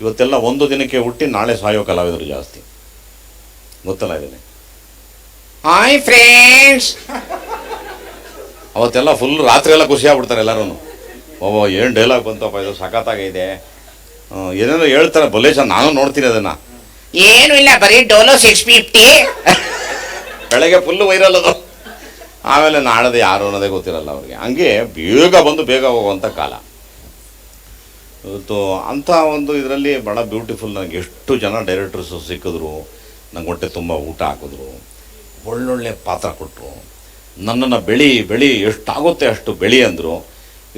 ಇವತ್ತೆಲ್ಲ ಒಂದು ದಿನಕ್ಕೆ ಹುಟ್ಟಿ ನಾಳೆ ಸಾಯೋ ಕಲಾವಿದರು ಜಾಸ್ತಿ. ಗೊತ್ತಲ್ಲ ಇದನ್ನೇ? Hi friends. ಅವತ್ತೆಲ್ಲ ಫುಲ್ ರಾತ್ರಿ ಎಲ್ಲ ಖುಷಿ ಆಗ್ಬಿಡ್ತಾರೆ ಎಲ್ಲರೂ ಓ ಏನು ಡೈಲಾಗ್ ಬಂತಪ್ಪ ಇದು ಸಖತ್ತಾಗಿದೆ ಏನೇನೋ ಹೇಳ್ತಾರೆ ಬಲೇಶ ನಾನು ನೋಡ್ತೀನಿ ಅದನ್ನು. ಏನು ಇಲ್ಲ ಬರೀ ಡೋಲೋ ಸಿಕ್ಸ್ ಫಿಫ್ಟಿ. ಬೆಳಗ್ಗೆ ಫುಲ್ಲು ವೈರಲ್ ಅದು. ಆಮೇಲೆ ನಾಳೆದು ಯಾರು ಅನ್ನೋದೇ ಗೊತ್ತಿರಲ್ಲ ಅವ್ರಿಗೆ. ಹಂಗೆ ಬೇಗ ಬಂದು ಬೇಗ ಹೋಗುವಂಥ ಕಾಲ. ಇವತ್ತು ಅಂಥ ಒಂದು ಇದರಲ್ಲಿ ಭಾಳ ಬ್ಯೂಟಿಫುಲ್ ನನಗೆ ಎಷ್ಟು ಜನ ಡೈರೆಕ್ಟರ್ಸು ಸಿಕ್ಕಿದ್ರು. ನಂಗೆ ಹೊಟ್ಟೆ ತುಂಬ ಊಟ ಹಾಕಿದ್ರು. ಒಳ್ಳೊಳ್ಳೆ ಪಾತ್ರ ಕೊಟ್ಟರು ನನ್ನನ್ನು ಬೆಳಿ ಬೆಳಿ ಎಷ್ಟಾಗುತ್ತೆ ಅಷ್ಟು ಬೆಳಿ ಅಂದರು.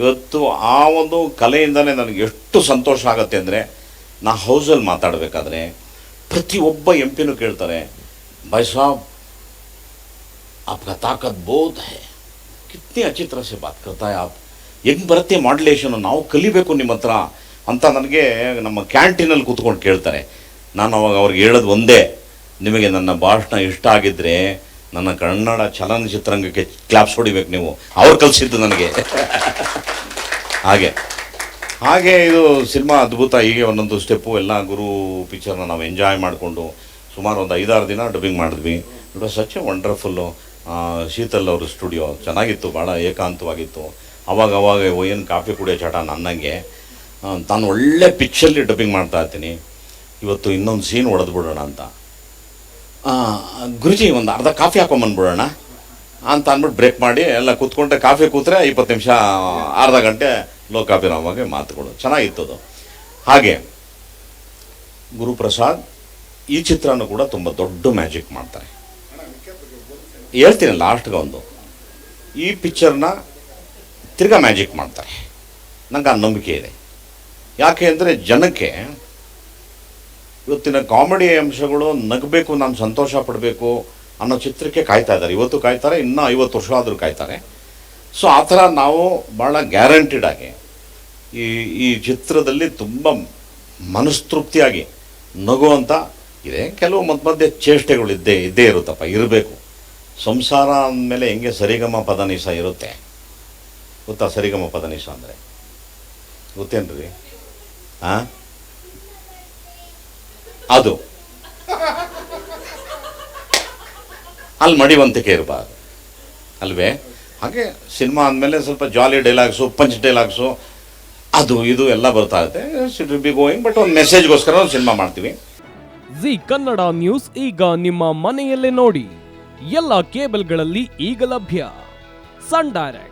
ಇವತ್ತು ಆ ಒಂದು ಕಲೆಯಿಂದಲೇ ನನಗೆ ಎಷ್ಟು ಸಂತೋಷ ಆಗುತ್ತೆ ಅಂದರೆ ನಾ ಹೌಸಲ್ಲಿ ಮಾತಾಡಬೇಕಾದ್ರೆ ಪ್ರತಿಯೊಬ್ಬ ಎಂ ಪಿನೂ ಕೇಳ್ತಾರೆ, ಭಾಯ್ ಸಾಬ್, ಆಪ್ಕ ತಾಕತ್ ಬೋತ್ ಹೇ. ಕಿತ್ನಿ ಅಚಿತ್ರ ಸೆ ಬಾತ್ ಕರ್ತಾ ಆಪ್. ಹೆಂಗೆ ಬರುತ್ತೆ ಮಾಡ್ಯುಲೇಷನ್ ನಾವು ಕಲಿಬೇಕು ನಿಮ್ಮ ಹತ್ರ ಅಂತ ನನಗೆ ನಮ್ಮ ಕ್ಯಾಂಟೀನಲ್ಲಿ ಕೂತ್ಕೊಂಡು ಕೇಳ್ತಾರೆ. ನಾನು ಅವಾಗ ಅವ್ರಿಗೆ ಹೇಳೋದು ಒಂದೇ, ನಿಮಗೆ ನನ್ನ ಭಾಷಣ ಇಷ್ಟ ಆಗಿದ್ದರೆ ನನ್ನ ಕನ್ನಡ ಚಲನಚಿತ್ರರಂಗಕ್ಕೆ ಕ್ಲಾಪ್ಸ್ ಹೊಡಿಬೇಕು ನೀವು. ಅವ್ರು ಕಲಿಸಿದ್ದು ನನಗೆ. ಹಾಗೆ. ಹಾಗೆ ಇದು ಸಿನಿಮಾ ಅದ್ಭುತ, ಹೀಗೆ ಒಂದೊಂದು ಸ್ಟೆಪ್ಪು ಎಲ್ಲ ಗುರು ಪಿಕ್ಚರ್ನ ನಾವು ಎಂಜಾಯ್ ಮಾಡಿಕೊಂಡು ಸುಮಾರು ಒಂದು ಐದಾರು ದಿನ ಡಬ್ಬಿಂಗ್ ಮಾಡಿದ್ವಿ. It was such a wonderful Sheetal ಅವ್ರ ಸ್ಟುಡಿಯೋ ಚೆನ್ನಾಗಿತ್ತು ಭಾಳ ಏಕಾಂತವಾಗಿತ್ತು. ಅವಾಗ ಅವಾಗ ಏನು ಕಾಫಿ ಕುಡಿಯೋ ಚಟ ನನ್ನಂಗೆ. ನಾನು ಒಳ್ಳೆ ಪಿಚ್ಚಲ್ಲಿ ಡಬ್ಬಿಂಗ್ ಮಾಡ್ತಾ ಇರ್ತೀನಿ. ಇವತ್ತು ಇನ್ನೊಂದು ಸೀನ್ ಹೊಡೆದು ಬಿಡೋಣ ಅಂತ ಗುರುಜಿ, ಒಂದು ಅರ್ಧ ಕಾಫಿ ಹಾಕೊಂಬಂದ್ಬಿಡೋಣ ಅಂತ ಅಂದ್ಬಿಟ್ಟು ಬ್ರೇಕ್ ಮಾಡಿ ಎಲ್ಲ ಕೂತ್ಕೊಂಡ್ರೆ ಕಾಫಿ ಕೂತ್ರೆ ಇಪ್ಪತ್ತು ನಿಮಿಷ, ಅರ್ಧ ಗಂಟೆ ಲೋ ಕಾಫಿ ನಮಗೆ ಮಾತುಗಳು ಚೆನ್ನಾಗಿತ್ತು ಅದು. ಹಾಗೆ, ಗುರುಪ್ರಸಾದ್ ಈ ಚಿತ್ರನೂ ಕೂಡ ತುಂಬ ದೊಡ್ಡ ಮ್ಯಾಜಿಕ್ ಮಾಡ್ತಾರೆ. ಹೇಳ್ತೀನಿ ಲಾಸ್ಟ್ಗೆ ಒಂದು. ಈ ಪಿಕ್ಚರ್ನ ತಿರ್ಗಾ ಮ್ಯಾಜಿಕ್ ಮಾಡ್ತಾರೆ. ನಂಗೆ ಆ ನಂಬಿಕೆ ಇದೆ. ಯಾಕೆ ಅಂದರೆ ಜನಕ್ಕೆ ಇವತ್ತಿನ ಕಾಮಿಡಿ ಅಂಶಗಳು ನಗಬೇಕು, ನಾನು ಸಂತೋಷ ಪಡಬೇಕು ಅನ್ನೋ ಚಿತ್ರಕ್ಕೆ ಕಾಯ್ತಾ ಇದ್ದಾರೆ. ಇವತ್ತು ಕಾಯ್ತಾರೆ, ಇನ್ನೂ ಐವತ್ತು ವರ್ಷ ಆದರೂ ಕಾಯ್ತಾರೆ. ಸೊ ಆ ಥರ ನಾವು ಭಾಳ ಗ್ಯಾರಂಟಿಡ್ ಆಗಿ ಈ ಈ ಚಿತ್ರದಲ್ಲಿ ತುಂಬ ಮನಸ್ತೃಪ್ತಿಯಾಗಿ ನಗುವಂಥ ಇದೆ. ಕೆಲವು ಮಧ್ಯ ಮಧ್ಯೆ ಚೇಷ್ಟೆಗಳು ಇದ್ದೇ ಇದ್ದೇ ಇರುತ್ತಪ್ಪ, ಇರಬೇಕು. ಸಂಸಾರ ಅಂದಮೇಲೆ ಹೆಂಗೆ ಸರಿಗಮ ಪದನಿಸ ಇರುತ್ತೆ. ಗೊತ್ತಾ ಸರಿಗಮ ಪದನೀಶ ಅಂದರೆ. ಗೊತ್ತೇನ್ರಿ? ಹಾಂ ಅದು. ಅಲ್ಲಿ ಮಡಿವಂತಿಕೆ ಇರಬಾರ್ದು. ಅಲ್ವೇ? ಹಾಗೆ ಸಿನಿಮಾ ಅಂದಮೇಲೆ ಸ್ವಲ್ಪ ಜಾಲಿ ಡೈಲಾಗ್ಸು ಪಂಚ್ ಡೈಲಾಗ್ಸು ಅದು, ಇದು ಎಲ್ಲ ಬರ್ತಾ ಇರುತ್ತೆ. ಇಟ್ ಬಿ ಗೋಯಿಂಗ್ ಬಟ್ ಒಂದು ಮೆಸೇಜ್ಗೋಸ್ಕರ ಒಂದು ಸಿನಿಮಾ ಮಾಡ್ತೀವಿ. ಜಿ ಕನ್ನಡ ನ್ಯೂಸ್ ಈಗ ನಿಮ್ಮ ಮನೆಯಲ್ಲೇ ನೋಡಿ. ಎಲ್ಲ ಕೇಬಲ್ಗಳಲ್ಲಿ ಈಗ ಲಭ್ಯ. Sun Direct.